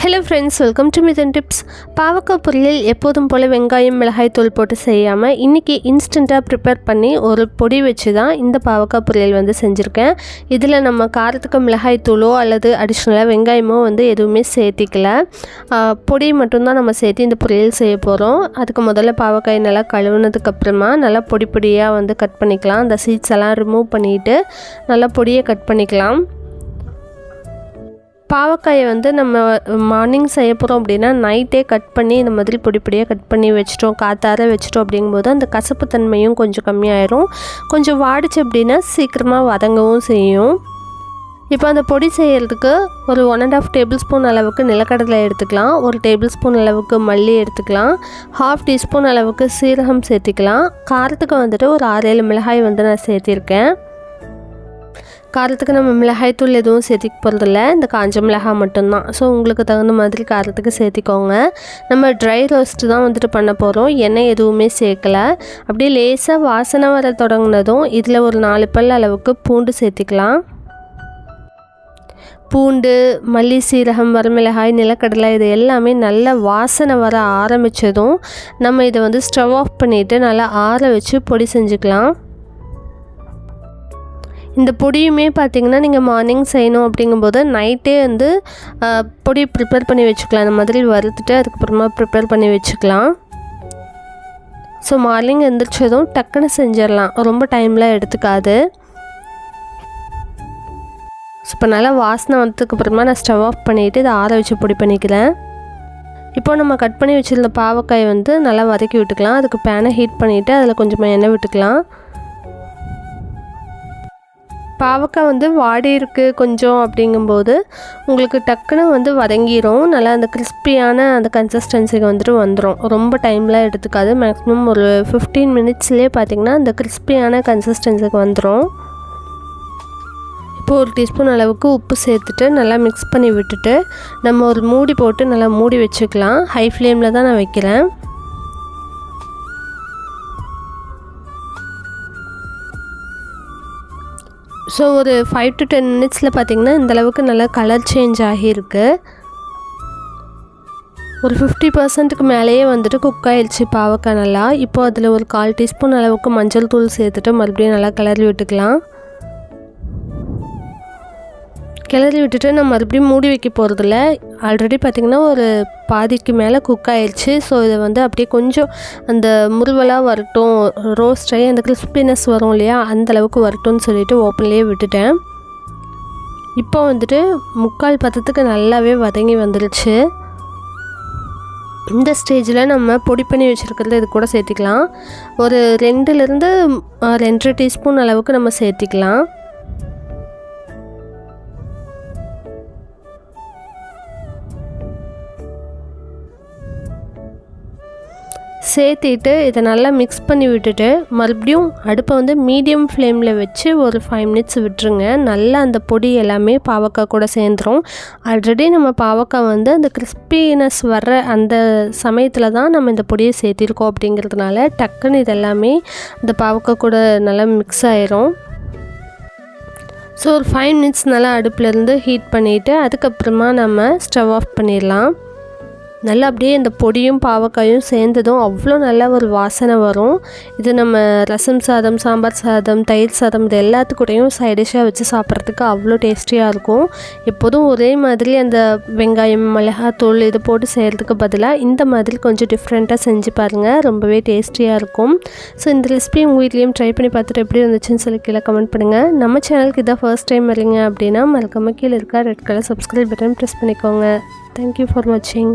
Hello friends welcome to Mithan tips பாவக்காய் பொரியல் எப்போதும் போல் வெங்காயம் மிளகாய் தூள் போட்டு செய்யாமல் இன்றைக்கி இன்ஸ்டண்ட்டாக ப்ரிப்பேர் பண்ணி ஒரு பொடி வச்சு தான் இந்த பாவக்காய் பொரியல் வந்து செஞ்சுருக்கேன். இதில் நம்ம காரத்துக்கு மிளகாய் தூளோ அல்லது அடிஷ்னலாக வெங்காயமோ வந்து எதுவுமே சேர்த்திக்கல. பொடி மட்டும்தான் நம்ம சேர்த்து இந்த பொரியல் செய்ய போகிறோம் அதுக்கு முதல்ல பாவக்காய் நல்லா கழுவுனதுக்கப்புறமா நல்லா பொடி பொடியாக வந்து கட் பண்ணிக்கலாம். அந்த சீட்ஸ் எல்லாம் ரிமூவ் பண்ணிவிட்டு நல்லா பொடியை கட் பண்ணிக்கலாம். பாவக்காயை வந்து நம்ம மார்னிங் செய்ய போகிறோம் அப்படின்னா நைட்டே கட் பண்ணி இந்த மாதிரி பொடி பொடியாக கட் பண்ணி வச்சிட்டோம் காத்தார வச்சிட்டோம் அப்படிங்கும்போது அந்த கசப்பு தன்மையும் கொஞ்சம் கம்மியாயிரும். கொஞ்சம் வாடிச்சு அப்படின்னா சீக்கிரமாக வதங்கவும் செய்யும். இப்போ அந்த பொடி செய்கிறதுக்கு ஒரு one and half tablespoon அளவுக்கு நிலக்கடலை எடுத்துக்கலாம். ஒரு டேபிள் ஸ்பூன் அளவுக்கு மல்லி எடுத்துக்கலாம். ஹாஃப் டீஸ்பூன் அளவுக்கு சீரகம் சேர்த்திக்கலாம். காரத்துக்கு வந்துட்டு ஒரு ஆறேழு மிளகாய் வந்து நான் சேர்த்திருக்கேன். காரத்துக்கு நம்ம மிளகாய் தூள் எதுவும் சேர்த்திக்க போகிறதில்ல இந்த காஞ்ச மிளகாய் மட்டும்தான். ஸோ உங்களுக்கு தகுந்த மாதிரி காரத்துக்கு சேர்த்திக்கோங்க. நம்ம ட்ரை ரோஸ்ட்டு தான் வந்துட்டு பண்ண போகிறோம் எண்ணெய் எதுவுமே சேர்க்கலை. அப்படியே லேசாக வாசனை வர தொடங்கினதும் இதில் ஒரு நாலு பல் அளவுக்கு பூண்டு சேர்த்திக்கலாம். பூண்டு மல்லி சீரகம் வரமிளகாய் நிலக்கடலை இது எல்லாமே நல்ல வாசனை வர ஆரம்பித்ததும் நம்ம இதை வந்து ஸ்டவ் ஆஃப் பண்ணிவிட்டு நல்லா ஆற வச்சு பொடி செஞ்சுக்கலாம். இந்த பொடியுமே பார்த்தீங்கன்னா நீங்கள் மார்னிங் செய்யணும் அப்படிங்கும்போது நைட்டே வந்து பொடி ப்ரிப்பேர் பண்ணி வச்சுக்கலாம். இந்த மாதிரி வறுத்துட்டு அதுக்கப்புறமா ப்ரிப்பேர் பண்ணி வச்சுக்கலாம். ஸோ மார்னிங் எந்திரிச்சதும் டக்குன்னு செஞ்சிடலாம். ரொம்ப டைம்லாம் எடுத்துக்காது. ஸோ இப்போ நல்லா வாசனை வந்ததுக்கப்புறமா நான் ஸ்டவ் ஆஃப் பண்ணிவிட்டு இதை ஆற வச்சு பொடி பண்ணிக்கிறேன். இப்போ நம்ம கட் பண்ணி வச்சுருந்த பாவக்காய் வந்து நல்லா வதக்கி விட்டுக்கலாம். அதுக்கு பேனை ஹீட் பண்ணிவிட்டு அதில் கொஞ்சமாக எண்ணெய் விட்டுக்கலாம். பாவக்காய் வந்து வாடி இருக்குது கொஞ்சம் அப்படிங்கும்போது உங்களுக்கு டக்குன்னு வந்து வதங்கிரும். நல்லா அந்த கிறிஸ்பியான அந்த கன்சிஸ்டன்சிக்கு வந்துட்டு வந்துடும் ரொம்ப டைம்லாம் எடுத்துக்காது. மேக்ஸிமம் ஒரு ஃபிஃப்டீன் மினிட்ஸ்லேயே பார்த்திங்கன்னா அந்த கிறிஸ்பியான கன்சிஸ்டன்சிக்கு வந்துடும் இப்போ ஒரு டீஸ்பூன் அளவுக்கு உப்பு சேர்த்துட்டு நல்லா மிக்ஸ் பண்ணி விட்டுட்டு நம்ம ஒரு மூடி போட்டு நல்லா மூடி வச்சுக்கலாம். ஹை ஃப்ளேமில் தான் நான் வைக்கிறேன். ஸோ ஒரு ஃபைவ் டு டென் மினிட்ஸில் பார்த்திங்கன்னா இந்தளவுக்கு நல்லா கலர் சேஞ்ச் ஆகியிருக்கு. ஒரு ஃபிஃப்டி பர்சன்ட்டுக்கு மேலேயே வந்துட்டு குக் ஆயிடுச்சு பாவக்காய் நல்லா. இப்போ அதில் ஒரு கால் டீஸ்பூன் அளவுக்கு மஞ்சள் தூள் சேர்த்துட்டு மறுபடியும் நல்லா கிளறி விட்டுக்கலாம். கிளறி விட்டுட்டு நான் மறுபடியும் மூடி வைக்க போகிறதில்ல ஆல்ரெடி பார்த்திங்கன்னா ஒரு பாதிக்கு மேலே குக் ஆயிடுச்சு ஸோ இதை வந்து அப்படியே கொஞ்சம் அந்த முருவலாக வரட்டும் ரோஸ்ட் ஆகி அந்த கிறிஸ்பினஸ் வரும் இல்லையா அந்த அளவுக்கு வரட்டும்னு சொல்லிட்டு ஓப்பன்லேயே விட்டுட்டேன். இப்போ வந்துட்டு முக்கால் பதத்துக்கு நல்லாவே வதங்கி வந்துருச்சு. இந்த ஸ்டேஜில் நம்ம பொடி பண்ணி வச்சுருக்கிறது இது கூட சேர்த்திக்கலாம். ஒரு ரெண்டுலேருந்து ரெண்டரை டீஸ்பூன் அளவுக்கு நம்ம சேர்த்திக்கலாம். சேர்த்திட்டு இதை நல்லா மிக்ஸ் பண்ணி விட்டுட்டு மறுபடியும் அடுப்பை வந்து மீடியம் ஃப்ளேமில் வச்சு ஒரு ஃபைவ் மினிட்ஸ் விட்டுருங்க. நல்லா அந்த பொடி எல்லாமே பாவக்காய் கூட சேர்ந்துரும். ஆல்ரெடி நம்ம பாவக்காய் வந்து அந்த கிறிஸ்பினஸ் வர்ற அந்த சமயத்தில் தான் நம்ம இந்த பொடியை சேர்த்திருக்கோம் அப்படிங்கிறதுனால டக்குன்னு இதெல்லாமே இந்த பாவக்காய் கூட நல்லா மிக்ஸ் ஆயிரும். ஸோ ஒரு ஃபைவ் மினிட்ஸ் நல்லா அடுப்பிலேருந்து ஹீட் பண்ணிவிட்டு அதுக்கப்புறமா நம்ம ஸ்டவ் ஆஃப் பண்ணிடலாம். நல்லா அப்படியே இந்த பொடியும் பாவக்காயும் சேர்ந்ததும் அவ்வளோ நல்ல ஒரு வாசனை வரும். இது நம்ம ரசம் சாதம் சாம்பார் சாதம் தயிர் சாதம் இது எல்லாத்துக்கூடையும் சைடிஷாக வச்சு சாப்பிட்றதுக்கு அவ்வளோ டேஸ்டியாக இருக்கும். எப்போதும் ஒரே மாதிரி அந்த வெங்காயம் மிளகாத்தூள் இது போட்டு செய்கிறதுக்கு பதிலாக இந்த மாதிரி கொஞ்சம் டிஃப்ரெண்ட்டாக செஞ்சு பாருங்கள் ரொம்பவே டேஸ்டியாக இருக்கும். ஸோ இந்த ரெசிபி உங்கள் வீட்லேயும் ட்ரை பண்ணி பார்த்துட்டு எப்படி இருந்துச்சுன்னு சொல்லி கீழே கமெண்ட் பண்ணுங்கள் நம்ம சேனலுக்கு இதான் ஃபர்ஸ்ட் டைம் வரீங்க அப்படின்னா மறக்காமல் கீழே இருக்க red colour subscribe button press பண்ணிக்கோங்க. தேங்க்யூ ஃபார் வாட்சிங்